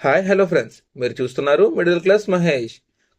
Hi hello friends. మీరు చూస్తున్నారు middle class Mahesh.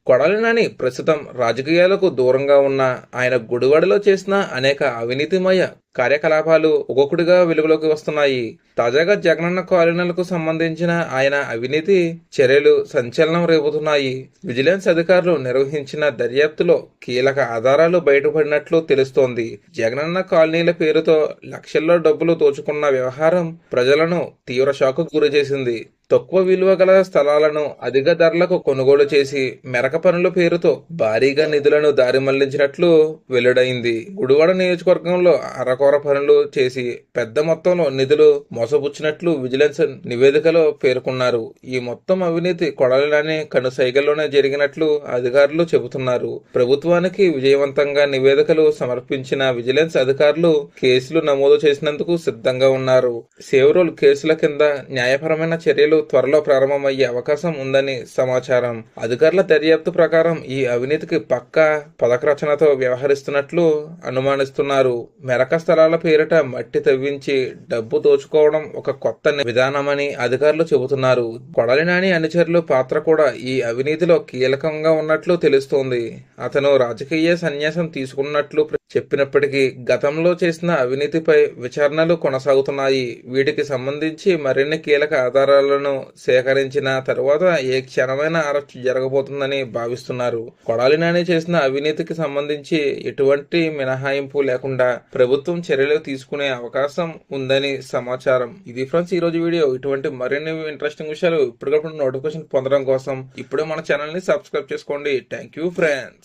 Kodali Nani ప్రస్తుతం రాజకీయాలకు దూరంగా ఉన్న ఆయన గుడివాడలో చేసిన అనేక అవినీతిమయ కార్యకలాపాలు ఒక్కొక్కటిగా వెలుగులోకి వస్తున్నాయి. తాజాగా జగనన్న కాలనీలకు సంబంధించిన ఆయన అవినీతి చర్యలు సంచలనం రేపుతున్నాయి. విజిలెన్స్ అధికారులు నిర్వహించిన దర్యాప్తులో కీలక ఆధారాలు బయటపడినట్లు తెలుస్తోంది. జగనన్న కాలనీల పేరుతో లక్షల్లో డబ్బులు దోచుకున్న వ్యవహారం ప్రజలను తీవ్ర షాకు గురి చేసింది తక్కువ విలువ గల స్థలాలను అధిక ధరలకు కొనుగోలు చేసి మెరక పనుల పేరుతో భారీగా నిధులను దారి మళ్ళించినట్లు వెల్లడైంది. గుడివాడ నియోజకవర్గంలో అరకొర పనులు చేసి పెద్ద మొత్తంలో నిధులు మోసపుచ్చినట్లు విజిలెన్స్ నివేదికలో పేర్కొన్నారు. ఈ మొత్తం అవినీతి కొడాలని కనుసైగల్లోనే జరిగినట్లు అధికారులు చెబుతున్నారు. ప్రభుత్వానికి విజయవంతంగా నివేదికలు సమర్పించిన విజిలెన్స్ అధికారులు కేసులు నమోదు చేసినందుకు సిద్ధంగా ఉన్నారు. సేవరోల్ కేసుల కింద న్యాయపరమైన చర్యలు త్వరలో ప్రారంభమయ్యే అవకాశం ఉందని సమాచారం. అధికారుల దర్యాప్తు ప్రకారం ఈ అవినీతికి పక్కా పథకరచనతో వ్యవహరిస్తున్నట్లు అనుమానిస్తున్నారు. మెరక స్థలాల పేరిట మట్టి తవ్వించి డబ్బు దోచుకోవడం ఒక కొత్త విధానమని అధికారులు చెబుతున్నారు. కొడాలి నాని అనుచరులు పాత్ర కూడా ఈ అవినీతిలో కీలకంగా ఉన్నట్లు తెలుస్తోంది. అతను రాజకీయ సన్యాసం తీసుకున్నట్లు చెప్పినప్పటికీ గతంలో చేసిన అవినీతిపై విచారణలు కొనసాగుతున్నాయి. వీటికి సంబంధించి మరిన్ని కీలక ఆధారాలను సేకరించిన తరువాత ఏ క్షణమైన అరెస్ట్ జరగబోతుందని భావిస్తున్నారు. కొడాలి నాని చేసిన అవినీతికి సంబంధించి ఎటువంటి మినహాయింపు లేకుండా ప్రభుత్వం చర్యలు తీసుకునే అవకాశం ఉందని సమాచారం. ఇది ఫ్రెండ్స్ ఈ రోజు వీడియో. ఇటువంటి మరిన్ని ఇంట్రెస్టింగ్ విషయాలు ఇప్పటికప్పుడు నోటిఫికేషన్ పొందడం కోసం ఇప్పుడే మన ఛానల్ని సబ్స్క్రైబ్ చేసుకోండి. Thank you friends.